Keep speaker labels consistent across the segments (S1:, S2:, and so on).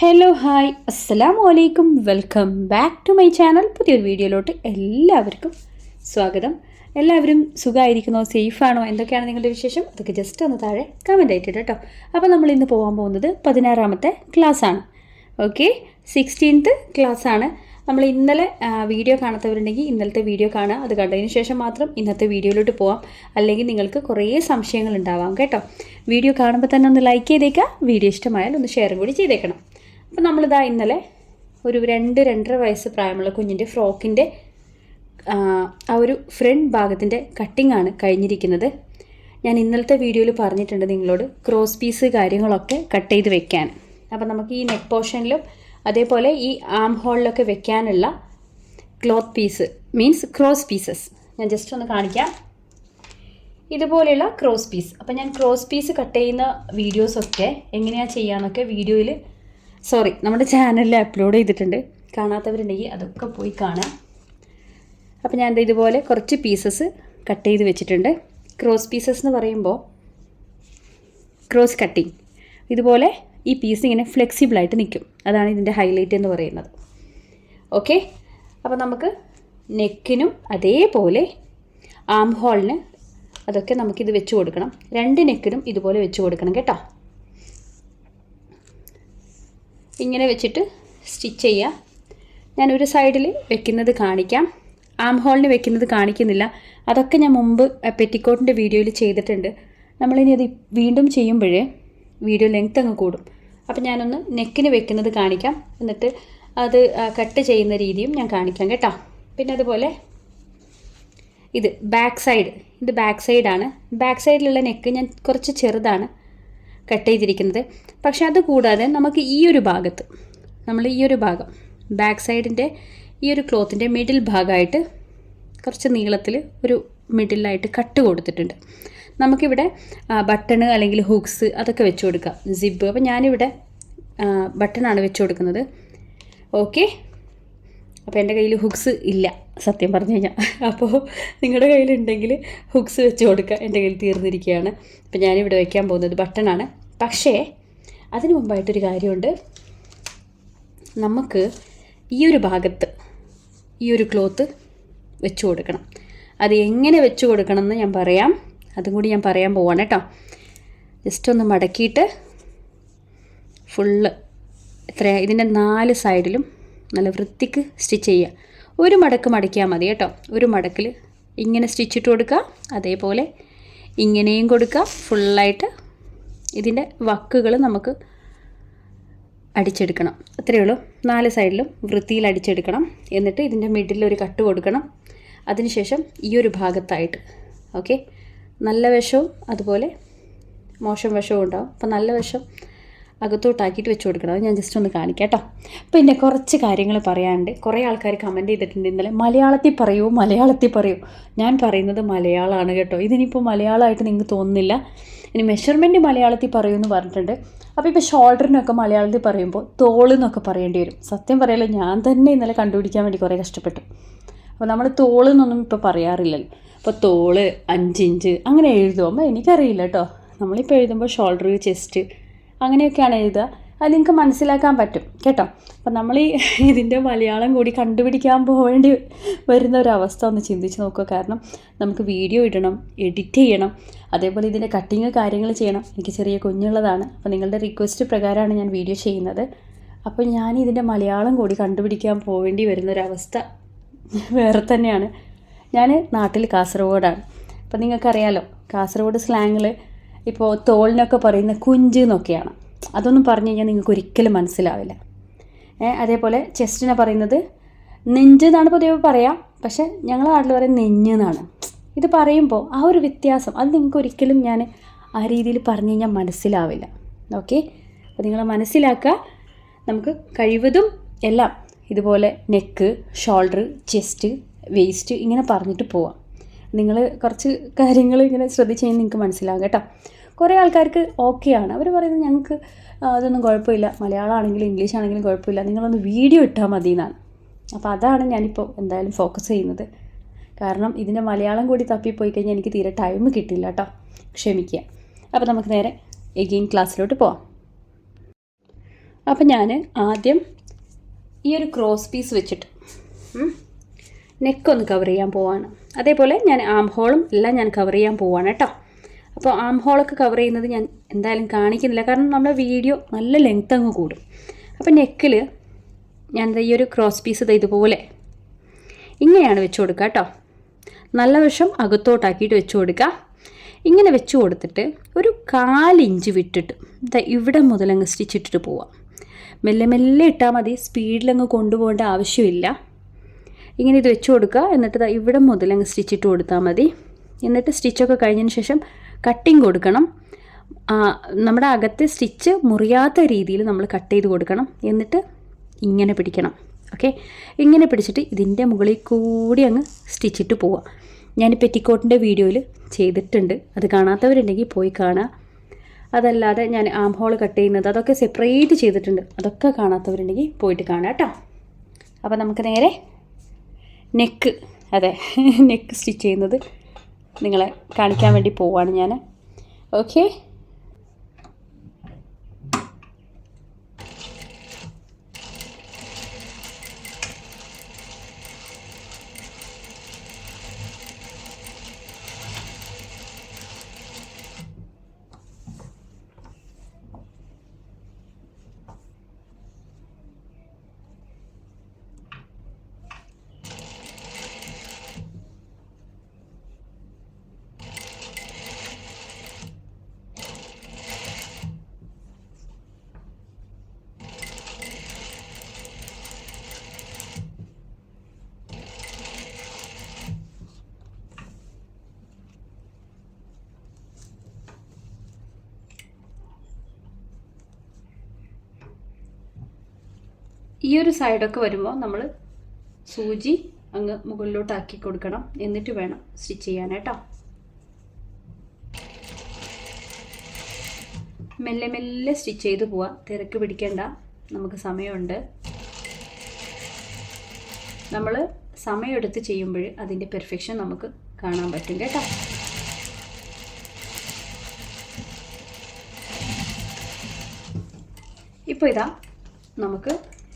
S1: Hello hi അസ്സലാമു വലൈക്കും welcome back to my channel പുതിയൊരു വീഡിയോയിലോട്ട് എല്ലാവർക്കും സ്വാഗതം. എല്ലാവരും സുഖമായിരിക്കുന്നോ? സേഫാണോ? എന്തൊക്കെയാണ് നിങ്ങളുടെ വിശേഷം? അതൊക്കെ ജസ്റ്റ് ഒന്ന് താഴെ കമന്റ് ആയിട്ടിട്ട് കേട്ടോ അപ്പോൾ നമ്മൾ ഇന്ന് പോകാൻ പോകുന്നത് പതിനാറാമത്തെ ക്ലാസ്സാണ് ഓക്കെ സിക്സ്റ്റീൻത്ത് ആണ്. നമ്മൾ ഇന്നലെ വീഡിയോ കാണാത്തവരുണ്ടെങ്കിൽ ഇന്നലത്തെ വീഡിയോ കാണുക. അത് കണ്ടതിന് ശേഷം മാത്രം ഇന്നത്തെ വീഡിയോയിലോട്ട് പോവാം. അല്ലെങ്കിൽ നിങ്ങൾക്ക് കുറേ സംശയങ്ങൾ ഉണ്ടാവാം കേട്ടോ. വീഡിയോ കാണുമ്പോൾ തന്നെ ഒന്ന് ലൈക്ക് ചെയ്തേക്കുക വീഡിയോ ഇഷ്ടമായാൽ ഒന്ന് ഷെയറും കൂടി ചെയ്തേക്കണം. അപ്പോൾ നമ്മളിതാ ഇന്നലെ ഒരു രണ്ട് രണ്ടര വയസ്സ് പ്രായമുള്ള കുഞ്ഞിന്റെ ഫ്രോക്കിന്റെ ആ ഒരു ഫ്രണ്ട് ഭാഗത്തിന്റെ കട്ടിംഗ് ആണ് കഴിഞ്ഞിരിക്കുന്നത്. ഞാൻ ഇന്നലത്തെ വീഡിയോയിൽ പറഞ്ഞിട്ടുണ്ട് നിങ്ങളോട് ക്രോസ് പീസ് കാര്യങ്ങളൊക്കെ കട്ട് ചെയ്ത് വെക്കാൻ. അപ്പോൾ നമുക്ക് ഈ നെക്ക് പോർഷനിലും അതേപോലെ ഈ ആം ഹോളിലൊക്കെ വെക്കാനുള്ള cloth piece means cross pieces ഞാൻ ജസ്റ്റ് ഒന്ന് കാണിക്കാം. ഇതുപോലെയുള്ള ക്രോസ് പീസ് അപ്പം ഞാൻ ക്രോസ് പീസ് കട്ട് ചെയ്യുന്ന വീഡിയോസൊക്കെ എങ്ങനെയാണ് ചെയ്യാന്നൊക്കെ വീഡിയോയിൽ സോറി നമ്മുടെ ചാനലിൽ അപ്ലോഡ് ചെയ്തിട്ടുണ്ട്. കാണാത്തവരുണ്ടെങ്കിൽ അതൊക്കെ പോയി കാണാം. അപ്പോൾ ഞാൻ ഇതുപോലെ കുറച്ച് പീസസ് കട്ട് ചെയ്ത് വെച്ചിട്ടുണ്ട്. ക്രോസ് പീസസ് എന്ന് പറയുമ്പോൾ ക്രോസ് കട്ടിങ് ഇതുപോലെ ഈ പീസ് ഇങ്ങനെ ഫ്ലെക്സിബിളായിട്ട് നിൽക്കും. അതാണ് ഇതിന്റെ ഹൈലൈറ്റ് എന്ന് പറയുന്നത്. ഓക്കെ അപ്പോൾ നമുക്ക് നെക്കിനും അതേപോലെ ആം ഹോളിന് അതൊക്കെ നമുക്കിത് വെച്ച് കൊടുക്കണം. രണ്ട് നെക്കിനും ഇതുപോലെ വെച്ച് കൊടുക്കണം കേട്ടോ. ഇങ്ങനെ വെച്ചിട്ട് സ്റ്റിച്ച് ചെയ്യുക ഞാൻ ഒരു സൈഡിൽ വെക്കുന്നത് കാണിക്കാം. ആം ഹോളിന് വെക്കുന്നത് കാണിക്കുന്നില്ല. അതൊക്കെ ഞാൻ മുമ്പ് പെറ്റിക്കോട്ടിന്റെ വീഡിയോയിൽ ചെയ്തിട്ടുണ്ട്. നമ്മളിനി അത് വീണ്ടും ചെയ്യുമ്പോഴേ വീഡിയോ ലെങ്ത് അങ്ങ് കൂടും. അപ്പം ഞാനൊന്ന് നെക്കിന് വെക്കുന്നത് കാണിക്കാം. എന്നിട്ട് അത് കട്ട് ചെയ്യുന്ന രീതിയും ഞാൻ കാണിക്കാം കേട്ടോ. പിന്നെ അതുപോലെ ഇത് ബാക്ക് സൈഡ്. ഇത് ബാക്ക് സൈഡാണ്. ബാക്ക് സൈഡിലുള്ള നെക്ക് ഞാൻ കുറച്ച് ചെറുതാണ്. കട്ട് ചെയ്തിരിക്കുന്നത്. പക്ഷെ അത് കൂടാതെ നമുക്ക് ഈ ഒരു ഭാഗത്ത് നമ്മൾ ഈ ഒരു ഭാഗം ബാക്ക് സൈഡിന്റെ ഈ ഒരു ക്ലോത്തിന്റെ മിഡിൽ ഭാഗമായിട്ട് കുറച്ച് നീളത്തിൽ ഒരു മിഡിലായിട്ട് കട്ട് കൊടുത്തിട്ടുണ്ട്. നമുക്കിവിടെ ബട്ടണ് അല്ലെങ്കിൽ ഹുക്സ് അതൊക്കെ വെച്ച് കൊടുക്കാം. സിബ് അപ്പോൾ ഞാനിവിടെ ബട്ടണാണ് വെച്ച് കൊടുക്കുന്നത്. ഓക്കെ അപ്പോൾ എന്റെ കയ്യിൽ ഹുക്സ് ഇല്ല സത്യം പറഞ്ഞു കഴിഞ്ഞാൽ അപ്പോൾ നിങ്ങളുടെ കയ്യിലുണ്ടെങ്കിൽ ഹുക്സ് വെച്ച് കൊടുക്കുക എന്റെ കയ്യിൽ തീർന്നിരിക്കുകയാണ് അപ്പോൾ ഞാനിവിടെ വയ്ക്കാൻ പോകുന്നത് ബട്ടണാണ് പക്ഷേ അതിന് മുമ്പായിട്ടൊരു കാര്യമുണ്ട്. നമുക്ക് ഈ ഒരു ഭാഗത്ത് ഈ ഒരു ക്ലോത്ത് വെച്ച് കൊടുക്കണം. അത് എങ്ങനെ വെച്ച് കൊടുക്കണം എന്ന് ഞാൻ പറയാം. അതും കൂടി ഞാൻ പറയാൻ പോവാണ് കേട്ടോ. ജസ്റ്റ് ഒന്ന് മടക്കിയിട്ട് ഫുള്ള് എത്രയാണ് ഇതിന്റെ നാല് സൈഡിലും നല്ല വൃത്തിക്ക് സ്റ്റിച്ച് ചെയ്യുക. ഒരു മടക്ക് മടക്കിയാൽ മതി കേട്ടോ. ഒരു മടക്കിൽ ഇങ്ങനെ സ്റ്റിച്ച് ഇട്ട് കൊടുക്കുക. അതേപോലെ ഇങ്ങനെയും കൊടുക്കുക. ഫുള്ളായിട്ട് ഇതിന്റെ വക്കുകൾ നമുക്ക് അടിച്ചെടുക്കണം. അത്രയേ ഉള്ളൂ. നാല് സൈഡിലും വൃത്തിയിൽ അടിച്ചെടുക്കണം. എന്നിട്ട് ഇതിന്റെ മിഡിൽ ഒരു കട്ട് കൊടുക്കണം. അതിനുശേഷം ഈ ഒരു ഭാഗത്തായിട്ട്. ഓക്കെ നല്ല വശവും അതുപോലെ മോശം വശവും ഉണ്ടാവും. അപ്പോൾ നല്ല വശം അകത്തോട്ടാക്കിയിട്ട് വെച്ച് കൊടുക്കണം. അത് ഞാൻ ജസ്റ്റ് ഒന്ന് കാണിക്കാം കേട്ടോ പിന്നെ കുറച്ച് കാര്യങ്ങൾ പറയാനുണ്ട്. കുറേ ആൾക്കാർ കമന്റ് ചെയ്തിട്ടുണ്ട് ഇന്നലെ. മലയാളത്തിൽ പറയൂ മലയാളത്തിൽ പറയൂ. ഞാൻ പറയുന്നത് മലയാളമാണ് കേട്ടോ. ഇതിനിപ്പോൾ മലയാളമായിട്ട് നിങ്ങൾക്ക് തോന്നുന്നില്ല. ഇനി മെഷർമെന്റ് മലയാളത്തിൽ പറയൂ എന്ന് പറഞ്ഞിട്ടുണ്ട് അപ്പോൾ ഇപ്പോൾ ഷോൾഡറിനൊക്കെ മലയാളത്തിൽ പറയുമ്പോൾ തോളെന്നൊക്കെ പറയേണ്ടി വരും. സത്യം പറയല്ലോ ഞാൻ തന്നെ ഇന്നലെ കണ്ടുപിടിക്കാൻ വേണ്ടി കുറേ കഷ്ടപ്പെട്ടു. അപ്പോൾ നമ്മൾ തോളെന്നൊന്നും ഇപ്പോൾ പറയാറില്ലല്ലോ. അപ്പോൾ തോൾ അഞ്ചിഞ്ച് അങ്ങനെ എഴുതുമ്പോൾ എനിക്കറിയില്ല കേട്ടോ. നമ്മളിപ്പോൾ എഴുതുമ്പോൾ ഷോൾഡർ ചെസ്റ്റ് അങ്ങനെയൊക്കെയാണ് എഴുതുക. അത് നിങ്ങൾക്ക് മനസ്സിലാക്കാൻ പറ്റും. കേട്ടോ? അപ്പം നമ്മൾ ഈ ഇതിന്റെ മലയാളം കൂടി കണ്ടുപിടിക്കാൻ പോവേണ്ടി വരുന്ന ഒരവസ്ഥ ഒന്ന് ചിന്തിച്ച് നോക്കുക. കാരണം നമുക്ക് വീഡിയോ ഇടണം എഡിറ്റ് ചെയ്യണം അതേപോലെ ഇതിന്റെ കട്ടിങ് കാര്യങ്ങൾ ചെയ്യണം. എനിക്ക് ചെറിയ കുഞ്ഞുള്ളതാണ്. അപ്പോൾ നിങ്ങളുടെ റിക്വസ്റ്റ് പ്രകാരമാണ് ഞാൻ വീഡിയോ ചെയ്യുന്നത്. അപ്പോൾ ഞാൻ ഇതിന്റെ മലയാളം കൂടി കണ്ടുപിടിക്കാൻ പോവേണ്ടി വരുന്ന ഒരു അവസ്ഥ വേറെ തന്നെയാണ്. ഞാൻ നാട്ടിൽ കാസർഗോഡാണ്. അപ്പം നിങ്ങൾക്കറിയാലോ കാസർഗോഡ് സ്ലാങ്ങിൽ ഇപ്പോൾ തോളിനൊക്കെ പറയുന്ന കുഞ്ച് എന്നൊക്കെയാണ്. അതൊന്നും പറഞ്ഞു കഴിഞ്ഞാൽ നിങ്ങൾക്ക് ഒരിക്കലും മനസ്സിലാവില്ല അതേപോലെ ചെസ്റ്റിനെ പറയുന്നത് നെഞ്ച് എന്നാണ് പൊതുവെ പറയാം. പക്ഷേ ഞങ്ങളുടെ നാട്ടിൽ പറയുന്നത് നെഞ്ഞ് എന്നാണ്. ഇത് പറയുമ്പോൾ ആ ഒരു വ്യത്യാസം അത് നിങ്ങൾക്ക് ഒരിക്കലും ഞാൻ ആ രീതിയിൽ പറഞ്ഞു കഴിഞ്ഞാൽ മനസ്സിലാവില്ല. ഓക്കെ? അപ്പോൾ നിങ്ങൾ മനസ്സിലാക്കുക. നമുക്ക് കഴിവതും എല്ലാം ഇതുപോലെ നെക്ക് ഷോൾഡർ ചെസ്റ്റ് വേസ്റ്റ് ഇങ്ങനെ പറഞ്ഞിട്ട് പോവാം. നിങ്ങൾ കുറച്ച് കാര്യങ്ങൾ ഇങ്ങനെ ശ്രദ്ധിച്ച് കഴിഞ്ഞാൽ നിങ്ങൾക്ക് മനസ്സിലാകും കേട്ടോ. കുറേ ആൾക്കാർക്ക് ഓക്കെയാണ് അവർ പറയുന്നത് ഞങ്ങൾക്ക് അതൊന്നും കുഴപ്പമില്ല. മലയാളം ആണെങ്കിലും ഇംഗ്ലീഷ് ആണെങ്കിലും കുഴപ്പമില്ല. നിങ്ങളൊന്ന് വീഡിയോ ഇട്ടാൽ മതി എന്നാണ് അപ്പോൾ അതാണ് ഞാനിപ്പോൾ എന്തായാലും ഫോക്കസ് ചെയ്യുന്നത്. കാരണം ഇതിന്റെ മലയാളം കൂടി തപ്പിപ്പോയി കഴിഞ്ഞാൽ എനിക്ക് തീരെ ടൈം കിട്ടില്ല കേട്ടോ ക്ഷമിക്കുക അപ്പോൾ നമുക്ക് നേരെ എഗെയിൻ ക്ലാസ്സിലോട്ട് പോവാം. അപ്പോൾ ഞാൻ ആദ്യം ഈ ഒരു ക്രോസ് പീസ് വെച്ചിട്ട് നെക്കൊന്ന് കവർ ചെയ്യാൻ പോവാണ്. അതേപോലെ ഞാൻ ആം ഹോളും എല്ലാം ഞാൻ കവർ ചെയ്യാൻ പോവാണ് കേട്ടോ. അപ്പോൾ ആം ഹോളൊക്കെ കവർ ചെയ്യുന്നത് ഞാൻ എന്തായാലും കാണിക്കുന്നില്ല. കാരണം നമ്മുടെ വീഡിയോ നല്ല ലെങ്ത് അങ്ങ് കൂടും. അപ്പോൾ നെക്കിൽ ഞാൻ ഈ ഒരു ക്രോസ് പീസ് ഇത് ഇതുപോലെ ഇങ്ങനെയാണ് വെച്ച് കൊടുക്കുക കേട്ടോ. നല്ല വശം അകത്തോട്ടാക്കിയിട്ട് വെച്ച് കൊടുക്കുക. ഇങ്ങനെ വെച്ച് കൊടുത്തിട്ട് ഒരു കാലിഞ്ച് വിട്ടിട്ട് ഇവിടെ മുതലങ്ങ് സ്റ്റിച്ചിട്ടിട്ട് പോവാം. മെല്ലെ മെല്ലെ ഇട്ടാൽ മതി. സ്പീഡിലങ്ങ് കൊണ്ടുപോകേണ്ട ആവശ്യമില്ല. ഇങ്ങനെ ഇത് വെച്ച് കൊടുക്കുക. എന്നിട്ട് ഇവിടെ മുതൽ അങ്ങ് സ്റ്റിച്ച് ഇട്ട് കൊടുത്താൽ മതി. എന്നിട്ട് സ്റ്റിച്ചൊക്കെ കഴിഞ്ഞതിന് ശേഷം കട്ടിങ് കൊടുക്കണം. നമ്മുടെ അകത്തെ സ്റ്റിച്ച് മുറിയാത്ത രീതിയിൽ നമ്മൾ കട്ട് ചെയ്ത് കൊടുക്കണം. എന്നിട്ട് ഇങ്ങനെ പിടിക്കണം. ഓക്കെ ഇങ്ങനെ പിടിച്ചിട്ട് ഇതിന്റെ മുകളിൽ കൂടി അങ്ങ് സ്റ്റിച്ചിട്ട് പോവാം ഞാൻ പെറ്റിക്കോട്ടിന്റെ വീഡിയോയിൽ ചെയ്തിട്ടുണ്ട്. അത് കാണാത്തവരുണ്ടെങ്കിൽ പോയി കാണാം അതല്ലാതെ ഞാൻ ആം ഹോൾ കട്ട് ചെയ്യുന്നത് അതൊക്കെ സെപ്പറേറ്റ് ചെയ്തിട്ടുണ്ട്. അതൊക്കെ കാണാത്തവരുണ്ടെങ്കിൽ പോയിട്ട് കാണാം കേട്ടോ. അപ്പോൾ നമുക്ക് നേരെ നെക്ക് അതെ നെക്ക് സ്റ്റിച്ച് ചെയ്യുന്നത്. നിങ്ങളെ കാണിക്കാൻ വേണ്ടി പോവാണ് ഞാൻ ഓക്കെ ഈ ഒരു സൈഡൊക്കെ വരുമ്പോൾ നമ്മൾ സൂചി അങ്ങ് മുകളിലോട്ടാക്കി കൊടുക്കണം. എന്നിട്ട് വേണം സ്റ്റിച്ച് ചെയ്യാൻ കേട്ടോ. മെല്ലെ മെല്ലെ സ്റ്റിച്ച് ചെയ്ത് പോവാം. തിരക്ക് പിടിക്കേണ്ട. നമുക്ക് സമയമുണ്ട്. നമ്മൾ സമയമെടുത്ത് ചെയ്യുമ്പോൾ അതിന്റെ പെർഫെക്ഷൻ നമുക്ക് കാണാൻ പറ്റും കേട്ടോ. ഇപ്പോൾ ഇതാ നമുക്ക്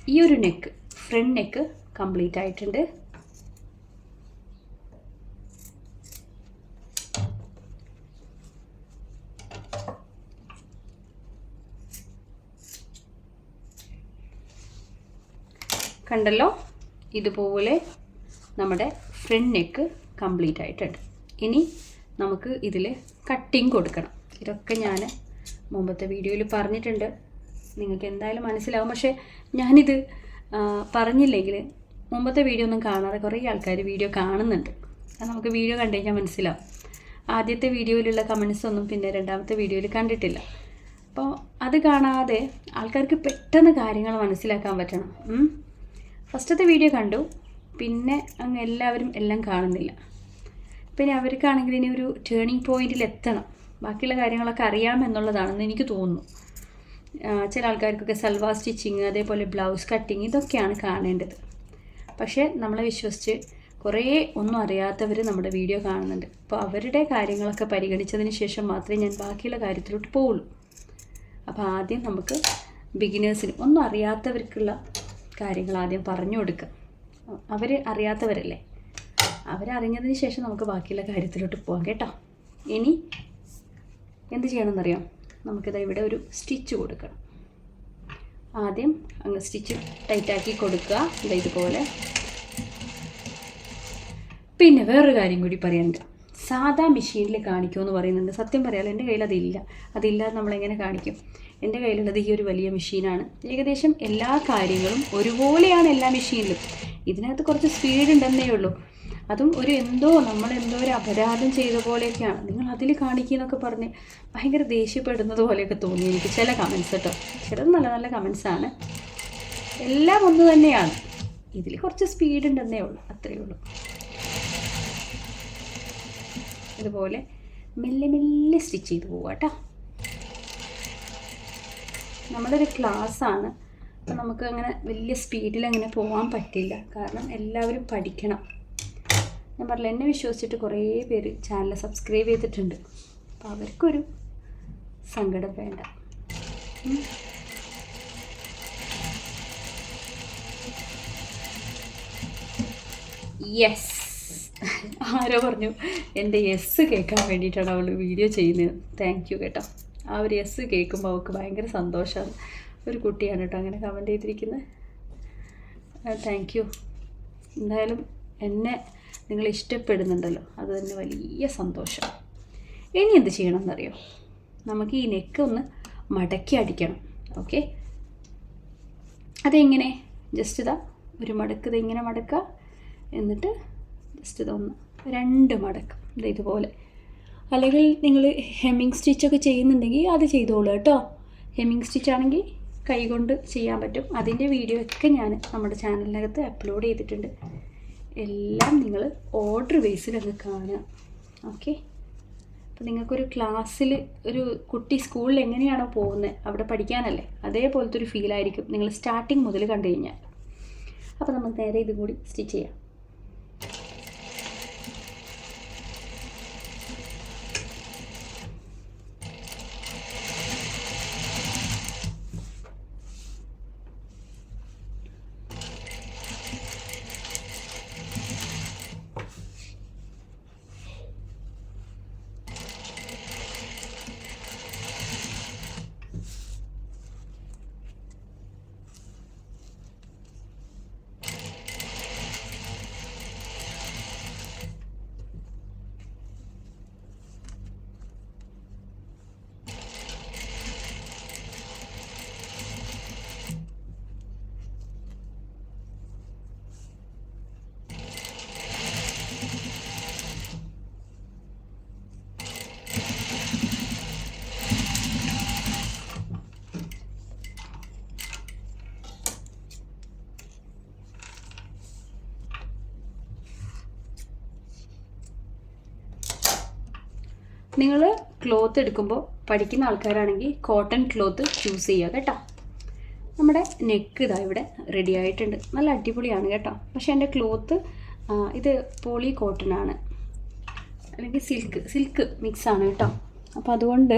S1: ഈ ഒരു നെക്ക് ഫ്രണ്ട് നെക്ക് കംപ്ലീറ്റ് ആയിട്ടുണ്ട്. കണ്ടല്ലോ? ഇതുപോലെ നമ്മുടെ ഫ്രണ്ട് നെക്ക് കംപ്ലീറ്റ് ആയിട്ടുണ്ട്. ഇനി നമുക്ക് ഇതിൽ കട്ടിങ് കൊടുക്കണം. ഇതൊക്കെ ഞാൻ മുമ്പത്തെ വീഡിയോയിൽ പറഞ്ഞിട്ടുണ്ട്. നിങ്ങൾക്ക് എന്തായാലും മനസ്സിലാവും. പക്ഷേ ഞാനിത് പറഞ്ഞില്ലെങ്കിൽ മുമ്പത്തെ വീഡിയോ ഒന്നും കാണാതെ കുറേ ആൾക്കാർ വീഡിയോ കാണുന്നുണ്ട്. അത് നമുക്ക് വീഡിയോ കണ്ടു കഴിഞ്ഞാൽ മനസ്സിലാവും. ആദ്യത്തെ വീഡിയോയിലുള്ള കമൻസ് ഒന്നും പിന്നെ രണ്ടാമത്തെ വീഡിയോയിൽ കണ്ടിട്ടില്ല. അപ്പോൾ അത് കാണാതെ ആൾക്കാർക്ക് പെട്ടെന്ന് കാര്യങ്ങൾ മനസ്സിലാക്കാൻ പറ്റണം. ഫസ്റ്റത്തെ വീഡിയോ കണ്ടു. പിന്നെ അങ്ങ് എല്ലാവരും എല്ലാം കാണുന്നില്ല. പിന്നെ അവർക്കാണെങ്കിൽ ഇനി ഒരു ടേണിംഗ് പോയിന്റിൽ എത്തണം. ബാക്കിയുള്ള കാര്യങ്ങളൊക്കെ അറിയാമെന്നുള്ളതാണെന്ന് എനിക്ക് തോന്നുന്നു. ചില ആൾക്കാർക്കൊക്കെ സൽവാർ സ്റ്റിച്ചിങ് അതേപോലെ ബ്ലൗസ് കട്ടിങ് ഇതൊക്കെയാണ് കാണേണ്ടത്. പക്ഷേ നമ്മളെ വിശ്വസിച്ച് കുറേ ഒന്നും അറിയാത്തവർ നമ്മുടെ വീഡിയോ കാണുന്നുണ്ട്. അപ്പോൾ അവരുടെ കാര്യങ്ങളൊക്കെ പരിഗണിച്ചതിന് ശേഷം മാത്രമേ ഞാൻ ബാക്കിയുള്ള കാര്യത്തിലോട്ട് പോവുള്ളൂ. അപ്പോൾ ആദ്യം നമുക്ക് ബിഗിനേഴ്സിന് ഒന്നും അറിയാത്തവർക്കുള്ള കാര്യങ്ങൾ ആദ്യം പറഞ്ഞു കൊടുക്കുക അവർ അറിയാത്തവരല്ലേ? അവരറിഞ്ഞതിന് ശേഷം നമുക്ക് ബാക്കിയുള്ള കാര്യത്തിലോട്ട് പോകാം കേട്ടോ. ഇനി എന്ത് ചെയ്യണമെന്നറിയാം? നമുക്കിത് ഇവിടെ ഒരു സ്റ്റിച്ച് കൊടുക്കണം. ആദ്യം അങ്ങ് സ്റ്റിച്ച് ടൈറ്റാക്കി കൊടുക്കുക. ഇതാ ഇതുപോലെ. പിന്നെ വേറൊരു കാര്യം കൂടി പറയാനുണ്ട്. സാധാ മെഷീനിൽ കാണിക്കുമെന്ന് പറയുന്നുണ്ട്. സത്യം പറയാലോ എന്റെ കയ്യിൽ അതില്ല. അതില്ലാതെ നമ്മളെങ്ങനെ കാണിക്കും? എന്റെ കയ്യിലുള്ളത് ഈ ഒരു വലിയ മെഷീനാണ്. ഏകദേശം എല്ലാ കാര്യങ്ങളും ഒരുപോലെയാണ് എല്ലാ മെഷീനിലും. ഇതിനകത്ത് കുറച്ച് സ്പീഡ് ഉണ്ടെന്നേ ഉള്ളൂ. അതും ഒരു എന്തോ നമ്മൾ എന്തോ ഒരു അപരാധം ചെയ്ത പോലെയൊക്കെയാണ് നിങ്ങൾ അതിൽ കാണിക്കുന്നൊക്കെ പറഞ്ഞ് ഭയങ്കര ദേഷ്യപ്പെടുന്നത് പോലെയൊക്കെ തോന്നി എനിക്ക് ചില കമൻസ് കേട്ടോ ചിലത് നല്ല നല്ല കമൻസാണ് എല്ലാം ഒന്ന് തന്നെയാണ്. ഇതിൽ കുറച്ച് സ്പീഡ് ഉണ്ടെന്നേ ഉള്ളൂ. അത്രയേ ഉള്ളൂ. ഇതുപോലെ മെല്ലെ മെല്ലെ സ്റ്റിച്ച് ചെയ്ത് പോവാട്ടോ നമ്മളൊരു ക്ലാസ്സാണ് അപ്പം നമുക്ക് അങ്ങനെ വലിയ സ്പീഡിൽ അങ്ങനെ പോകാൻ പറ്റില്ല. കാരണം എല്ലാവരും പഠിക്കണം. ഞാൻ പറഞ്ഞില്ല എന്നെ വിശ്വസിച്ചിട്ട് കുറേ പേര് ചാനൽ സബ്സ്ക്രൈബ് ചെയ്തിട്ടുണ്ട്. അപ്പോൾ അവർക്കൊരു സങ്കടം വേണ്ട. യെസ് ആരോ പറഞ്ഞു എന്റെ യെസ് കേൾക്കാൻ വേണ്ടിയിട്ടാണ് അവൾ വീഡിയോ ചെയ്യുന്നത്. താങ്ക് യു കേട്ടോ. ആ ഒരു യെസ് കേൾക്കുമ്പോൾ അവൾക്ക് ഭയങ്കര സന്തോഷമാണ് ഒരു കുട്ടിയാണ് കേട്ടോ അങ്ങനെ കമന്റ് ചെയ്തിരിക്കുന്നത് താങ്ക് യു എന്തായാലും എന്നെ നിങ്ങൾ ഇഷ്ടപ്പെടുന്നുണ്ടല്ലോ അത് തന്നെ വലിയ സന്തോഷം. ഇനി എന്ത് ചെയ്യണം എന്നറിയോ നമുക്ക് ഈ നെക്ക് ഒന്ന് മടക്കി അടിക്കണം. ഓക്കെ അതെങ്ങനെ? ജസ്റ്റ് ഇതാ ഒരു മടക്ക് ഇത് ഇങ്ങനെ മടക്കുക. എന്നിട്ട് ജസ്റ്റ് ഇതൊന്ന് രണ്ട് മടക്ക്. ഇത് ഇതുപോലെ. അല്ലെങ്കിൽ നിങ്ങൾ ഹെമ്മിങ് സ്റ്റിച്ചൊക്കെ ചെയ്യുന്നുണ്ടെങ്കിൽ അത് ചെയ്തോളൂ കേട്ടോ. ഹെമ്മിങ് സ്റ്റിച്ചാണെങ്കിൽ കൈകൊണ്ട് ചെയ്യാൻ പറ്റും. അതിന്റെ വീഡിയോ ഒക്കെ ഞാൻ നമ്മുടെ ചാനലിനകത്ത് അപ്ലോഡ് ചെയ്തിട്ടുണ്ട്. എല്ലാം നിങ്ങൾ ഓർഡർ ബേസിലൊക്കെ കാണുക. ഓക്കെ അപ്പോൾ നിങ്ങൾക്കൊരു ക്ലാസ്സിൽ ഒരു കുട്ടി സ്കൂളിൽ എങ്ങനെയാണോ പോകുന്നത് അവിടെ പഠിക്കാനല്ലേ അതേപോലത്തെ ഒരു ഫീലായിരിക്കും നിങ്ങൾ സ്റ്റാർട്ടിങ് മുതൽ കണ്ടു കഴിഞ്ഞാൽ. അപ്പോൾ നമുക്ക് നേരെ ഇതും കൂടി സ്റ്റിച്ച് ചെയ്യാം. നിങ്ങൾ ക്ലോത്ത് എടുക്കുമ്പോൾ പഠിക്കുന്ന ആൾക്കാരാണെങ്കിൽ കോട്ടൺ ക്ലോത്ത് ചൂസ് ചെയ്യുക കേട്ടോ. നമ്മുടെ നെക്ക് ഇതാ ഇവിടെ റെഡി ആയിട്ടുണ്ട്. നല്ല അടിപൊളിയാണ് കേട്ടോ. പക്ഷേ എന്റെ ക്ലോത്ത് ഇത് പോളി കോട്ടൺ ആണ്. അല്ലെങ്കിൽ സിൽക്ക് സിൽക്ക് മിക്സ് ആണ് കേട്ടോ. അപ്പോൾ അതുകൊണ്ട്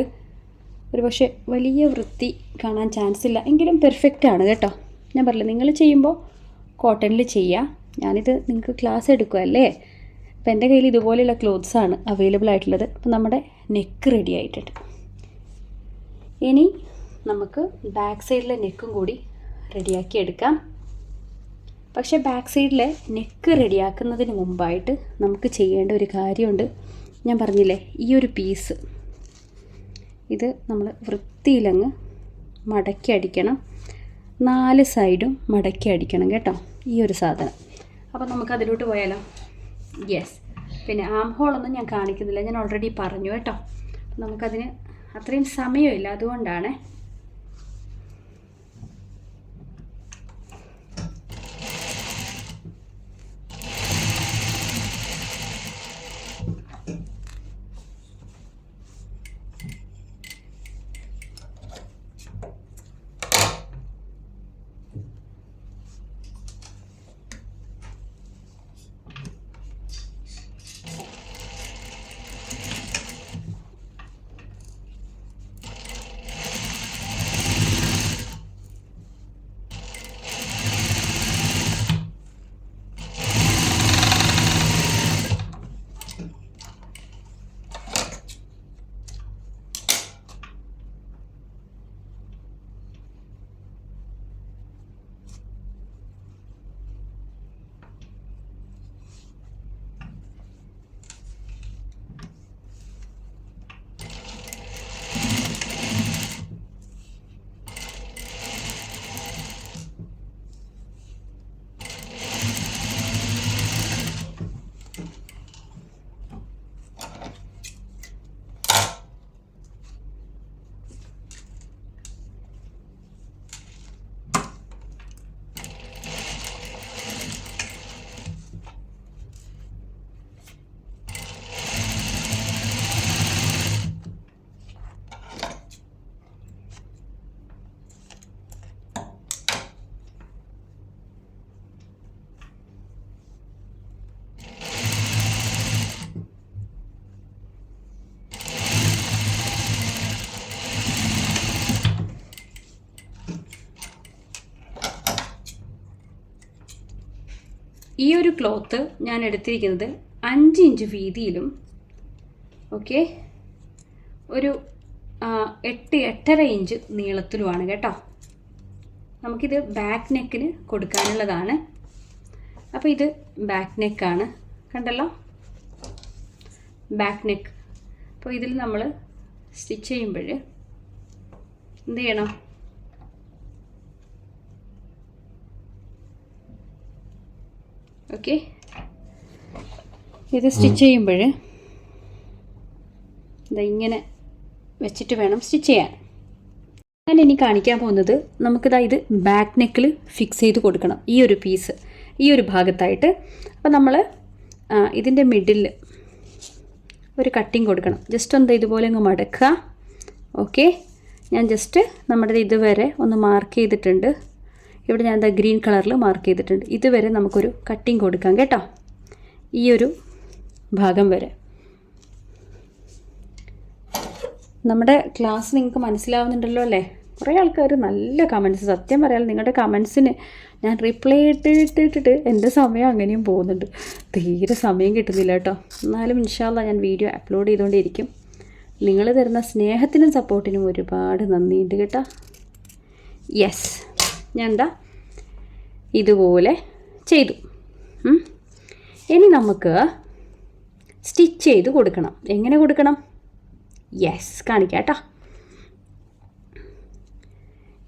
S1: ഒരു പക്ഷേ വലിയ വൃത്തി കാണാൻ ചാൻസ് ഇല്ല. എങ്കിലും പെർഫെക്റ്റ് ആണ് കേട്ടോ. ഞാൻ പറഞ്ഞില്ല നിങ്ങൾ ചെയ്യുമ്പോൾ കോട്ടണിൽ ചെയ്യുക ഞാനിത് നിങ്ങൾക്ക് ക്ലാസ് എടുക്കുമല്ലേ അപ്പോൾ എന്റെ കയ്യിൽ ഇതുപോലെയുള്ള ക്ലോത്ത്സ് ആണ് അവൈലബിൾ ആയിട്ടുള്ളത്. അപ്പോൾ നമ്മുടെ നെക്ക് റെഡി ആയിട്ടുണ്ട്. ഇനി നമുക്ക് ബാക്ക് സൈഡിലെ നെക്കും കൂടി റെഡിയാക്കി എടുക്കാം. പക്ഷേ ബാക്ക് സൈഡിലെ നെക്ക് റെഡിയാക്കുന്നതിന് മുമ്പായിട്ട് നമുക്ക് ചെയ്യേണ്ട ഒരു കാര്യമുണ്ട്. ഞാൻ പറഞ്ഞില്ലേ ഈ ഒരു പീസ് ഇത് നമ്മൾ വൃത്തിയിലങ്ങ് മടക്കി അടിക്കണം. നാല് സൈഡും മടക്കി അടിക്കണം കേട്ടോ ഈ ഒരു സാധനം. അപ്പോൾ നമുക്ക് അതിലോട്ട് പോയാലോ? യെസ് പിന്നെ ആം ഹോളൊന്നും ഞാൻ കാണിക്കുന്നില്ല. ഞാൻ ഓൾറെഡി പറഞ്ഞു കേട്ടോ. നമുക്കതിന് അത്രയും സമയമില്ല. അതുകൊണ്ടാണ് ഈ ഒരു ക്ലോത്ത് ഞാൻ എടുത്തിരിക്കുന്നത് അഞ്ച് ഇഞ്ച് വീതിയിലും ഓക്കെ? ഒരു എട്ട് എട്ടര ഇഞ്ച് നീളത്തിലുമാണ് കേട്ടോ. നമുക്കിത് ബാക്ക് നെക്കിന് കൊടുക്കാനുള്ളതാണ്. അപ്പോൾ ഇത് ബാക്ക് നെക്കാണ്. കണ്ടല്ലോ? Back neck. അപ്പോൾ ഇതിൽ നമ്മൾ സ്റ്റിച്ച് ചെയ്യുമ്പോൾ എന്ത് ചെയ്യണം? ഓക്കെ ഇത് സ്റ്റിച്ച് ചെയ്യുമ്പോൾ ഇങ്ങനെ വെച്ചിട്ട് വേണം സ്റ്റിച്ച് ചെയ്യാൻ. ഞാൻ ഇനി കാണിക്കാൻ പോകുന്നത് നമുക്കിതാ ഇത് ബാക്ക് നെക്കിൽ ഫിക്സ് ചെയ്ത് കൊടുക്കണം. ഈ ഒരു പീസ് ഈ ഒരു ഭാഗത്തായിട്ട്. അപ്പോൾ നമ്മൾ ഇതിന്റെ മിഡിൽ ഒരു കട്ടിങ് കൊടുക്കണം. ജസ്റ്റ് ഒന്ന് ഇതുപോലെ അങ്ങ് മടക്കുക. ഓക്കെ ഞാൻ ജസ്റ്റ് നമ്മുടെ ഇതുവരെ ഒന്ന് മാർക്ക് ചെയ്തിട്ടുണ്ട്. ഇവിടെ ഞാൻ എന്താ ഗ്രീൻ കളറിൽ മാർക്ക് ചെയ്തിട്ടുണ്ട്. ഇതുവരെ നമുക്കൊരു കട്ടിങ് കൊടുക്കാം കേട്ടോ. ഈ ഒരു ഭാഗം വരെ. നമ്മുടെ ക്ലാസ് നിങ്ങൾക്ക് മനസ്സിലാവുന്നുണ്ടല്ലോ അല്ലേ? കുറേ ആൾക്കാർ നല്ല കമൻസ് സത്യം പറയാൻ നിങ്ങളുടെ കമൻസിന് ഞാൻ റിപ്ലൈ ഇട്ടിട്ടിട്ട് എന്റെ സമയം അങ്ങനെയും പോകുന്നുണ്ട്. തീരെ സമയം കിട്ടുന്നില്ല കേട്ടോ. എന്നാലും ഇൻഷാല്ല ഞാൻ വീഡിയോ അപ്ലോഡ് ചെയ്തുകൊണ്ടിരിക്കും നിങ്ങൾ തരുന്ന സ്നേഹത്തിനും സപ്പോർട്ടിനും ഒരുപാട് നന്ദിയുണ്ട് കേട്ടോ. യെസ് ഞാൻ എന്താ ഇതുപോലെ ചെയ്തു. ഇനി നമുക്ക് സ്റ്റിച്ച് ചെയ്ത് കൊടുക്കണം. എങ്ങനെ കൊടുക്കണം? യെസ് കാണിക്കാം കേട്ടോ.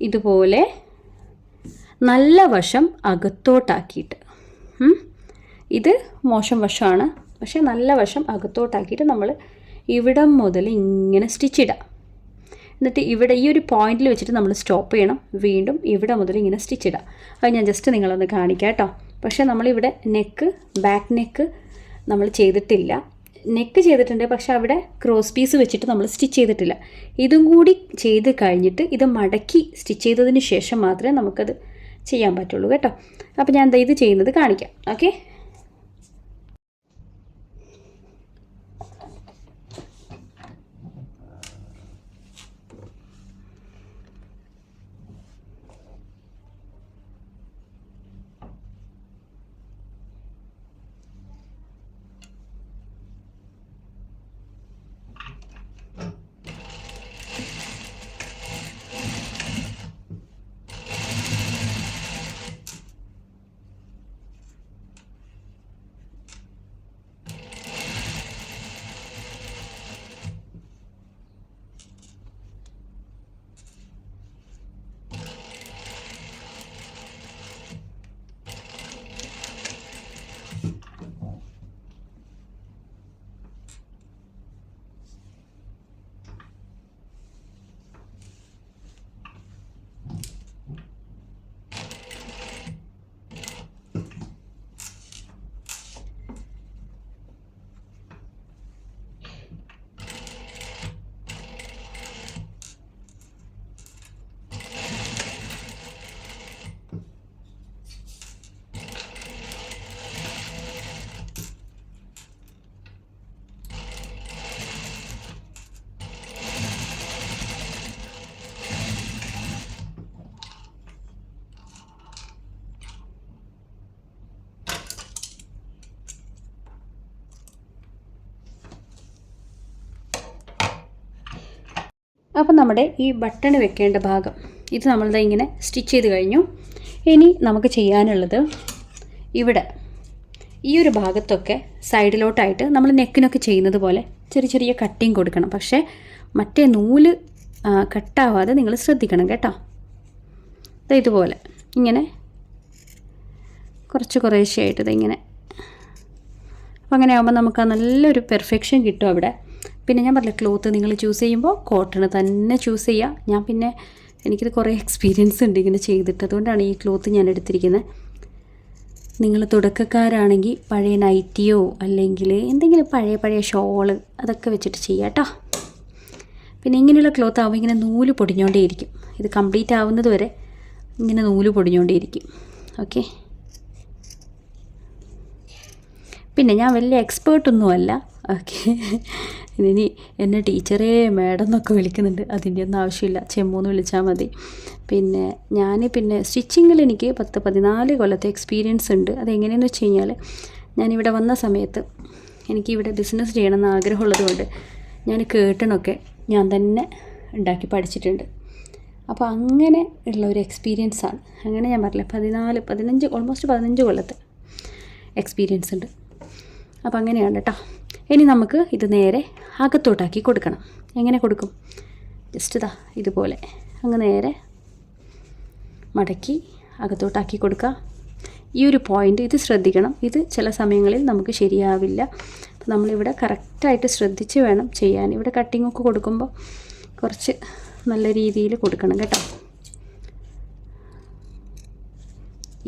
S1: ഇതുപോലെ നല്ല വശം അകത്തോട്ടാക്കിയിട്ട്. ഇത് മോശം വശമാണ്. പക്ഷേ നല്ല വശം അകത്തോട്ടാക്കിയിട്ട് നമ്മൾ ഇവിടം മുതൽ ഇങ്ങനെ സ്റ്റിച്ച് ഇടാം. എന്നിട്ട് ഇവിടെ ഈ ഒരു പോയിന്റിൽ വെച്ചിട്ട് നമ്മൾ സ്റ്റോപ്പ് ചെയ്യണം. വീണ്ടും ഇവിടെ മുതൽ ഇങ്ങനെ സ്റ്റിച്ച് ഇടാം. അത് ഞാൻ ജസ്റ്റ് നിങ്ങളൊന്ന് കാണിക്കാം കേട്ടോ. പക്ഷേ നമ്മളിവിടെ നെക്ക് ബാക്ക് നെക്ക് നമ്മൾ ചെയ്തിട്ടില്ല. നെക്ക് ചെയ്തിട്ടുണ്ട് പക്ഷേ അവിടെ ക്രോസ് പീസ് വെച്ചിട്ട് നമ്മൾ സ്റ്റിച്ച് ചെയ്തിട്ടില്ല. ഇതും കൂടി ചെയ്ത് കഴിഞ്ഞിട്ട് ഇത് മടക്കി സ്റ്റിച്ച് ചെയ്തതിന് ശേഷം മാത്രമേ നമുക്കത് ചെയ്യാൻ പറ്റുള്ളൂ കേട്ടോ. അപ്പോൾ ഞാൻ ഇത് ചെയ്യുന്നത് കാണിക്കാം. ഓക്കെ അപ്പം നമ്മുടെ ഈ ബട്ടൺ വെക്കേണ്ട ഭാഗം. ഇത് നമ്മളിത് ഇങ്ങനെ സ്റ്റിച്ച് ചെയ്ത് കഴിഞ്ഞു. ഇനി നമുക്ക് ചെയ്യാനുള്ളത് ഇവിടെ ഈ ഒരു ഭാഗത്തൊക്കെ സൈഡിലോട്ടായിട്ട് നമ്മൾ നെക്കിനൊക്കെ ചെയ്യുന്നത് പോലെ ചെറിയ ചെറിയ കട്ടിങ് കൊടുക്കണം. പക്ഷേ മറ്റേ നൂൽ കട്ടാവാതെ നിങ്ങൾ ശ്രദ്ധിക്കണം കേട്ടോ. ഇതുപോലെ ഇങ്ങനെ കുറച്ച് കുറേശ്ശെയായിട്ട് ഇതിങ്ങനെ അപ്പോൾ അങ്ങനെ ആകുമ്പോൾ നമുക്ക് നല്ലൊരു പെർഫെക്ഷൻ കിട്ടും അവിടെ. പിന്നെ ഞാൻ പറഞ്ഞില്ല ക്ലോത്ത് നിങ്ങൾ ചൂസ് ചെയ്യുമ്പോൾ കോട്ടൺ തന്നെ ചൂസ് ചെയ്യുക ഞാൻ പിന്നെ എനിക്കിത് കുറേ എക്സ്പീരിയൻസ് ഉണ്ട് ഇങ്ങനെ ചെയ്തിട്ട്. അതുകൊണ്ടാണ് ഈ ക്ലോത്ത് ഞാൻ എടുത്തിരിക്കുന്നത് നിങ്ങൾ തുടക്കക്കാരാണെങ്കിൽ പഴയ നൈറ്റിയോ അല്ലെങ്കിൽ എന്തെങ്കിലും പഴയ പഴയ ഷോൾ അതൊക്കെ വെച്ചിട്ട് ചെയ്യാം കേട്ടോ പിന്നെ ഇങ്ങനെയുള്ള ക്ലോത്ത് ആവുമ്പോൾ ഇങ്ങനെ നൂൽ പൊടിഞ്ഞുകൊണ്ടേയിരിക്കും ഇത് കംപ്ലീറ്റ് ആവുന്നത് വരെ ഇങ്ങനെ നൂൽ പൊടിഞ്ഞുകൊണ്ടേയിരിക്കും ഓക്കെ പിന്നെ ഞാൻ വലിയ എക്സ്പേർട്ടൊന്നുമല്ല ഓക്കെ. ഇനി എന്നെ ടീച്ചറേ മാഡം എന്നൊക്കെ വിളിക്കുന്നുണ്ട്. അതിന്റെ ഒന്നും ആവശ്യമില്ല. ചെമ്മൂന്ന് വിളിച്ചാൽ മതി. പിന്നെ ഞാൻ പിന്നെ സ്റ്റിച്ചിങ്ങിൽ എനിക്ക് പത്ത് പതിനാല് കൊല്ലത്തെ എക്സ്പീരിയൻസ് ഉണ്ട്. അതെങ്ങനെയെന്ന് വെച്ച് കഴിഞ്ഞാൽ ഞാനിവിടെ വന്ന സമയത്ത് എനിക്കിവിടെ ബിസിനസ് ചെയ്യണമെന്ന് ആഗ്രഹമുള്ളത് കൊണ്ട് ഞാൻ കേട്ടണൊക്കെ ഞാൻ തന്നെ ഉണ്ടാക്കി പഠിച്ചിട്ടുണ്ട്. അപ്പോൾ അങ്ങനെ ഉള്ള ഒരു എക്സ്പീരിയൻസ് ആണ്. അങ്ങനെ ഞാൻ പറഞ്ഞില്ല പതിനാല് പതിനഞ്ച് ഓൾമോസ്റ്റ് പതിനഞ്ച് കൊല്ലത്തെ എക്സ്പീരിയൻസ് ഉണ്ട്. അപ്പോൾ അങ്ങനെയാണ് കേട്ടോ. ഇനി നമുക്ക് ഇത് നേരെ അകത്തോട്ടാക്കി കൊടുക്കണം. എങ്ങനെ കൊടുക്കും? ജസ്റ്റ് ഇതാ ഇതുപോലെ. അങ്ങ് നേരെ മടക്കി അകത്തോട്ടാക്കി കൊടുക്കുക. ഈ ഒരു പോയിന്റ് ഇത് ശ്രദ്ധിക്കണം. ഇത് ചില സമയങ്ങളിൽ നമുക്ക് ശരിയാവില്ല. അപ്പോൾ നമ്മളിവിടെ കറക്റ്റായിട്ട് ശ്രദ്ധിച്ച് വേണം ചെയ്യാൻ. ഇവിടെ കട്ടിങ്ങൊക്കെ കൊടുക്കുമ്പോൾ കുറച്ച് നല്ല രീതിയിൽ കൊടുക്കണം കേട്ടോ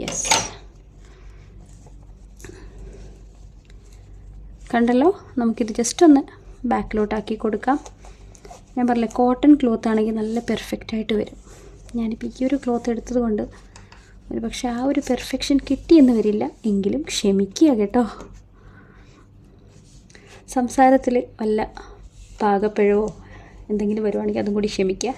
S1: യെസ് കണ്ടല്ലോ? നമുക്കിത് ജസ്റ്റ് ഒന്ന് ബാക്കിലോട്ടാക്കി കൊടുക്കാം. ഞാൻ പറഞ്ഞില്ലേ കോട്ടൺ ക്ലോത്ത് ആണെങ്കിൽ നല്ല പെർഫെക്റ്റ് ആയിട്ട് വരും. ഞാനിപ്പോൾ ഈ ഒരു ക്ലോത്ത് എടുത്തത് കൊണ്ട് ഒരു പക്ഷേ ആ ഒരു പെർഫെക്ഷൻ കിട്ടിയെന്ന് വരില്ല. എങ്കിലും ക്ഷമിക്കുക കേട്ടോ. സംസാരത്തിൽ വല്ല പാകപ്പിഴവോ എന്തെങ്കിലും വരുവാണെങ്കിൽ അതും കൂടി ക്ഷമിക്കുക.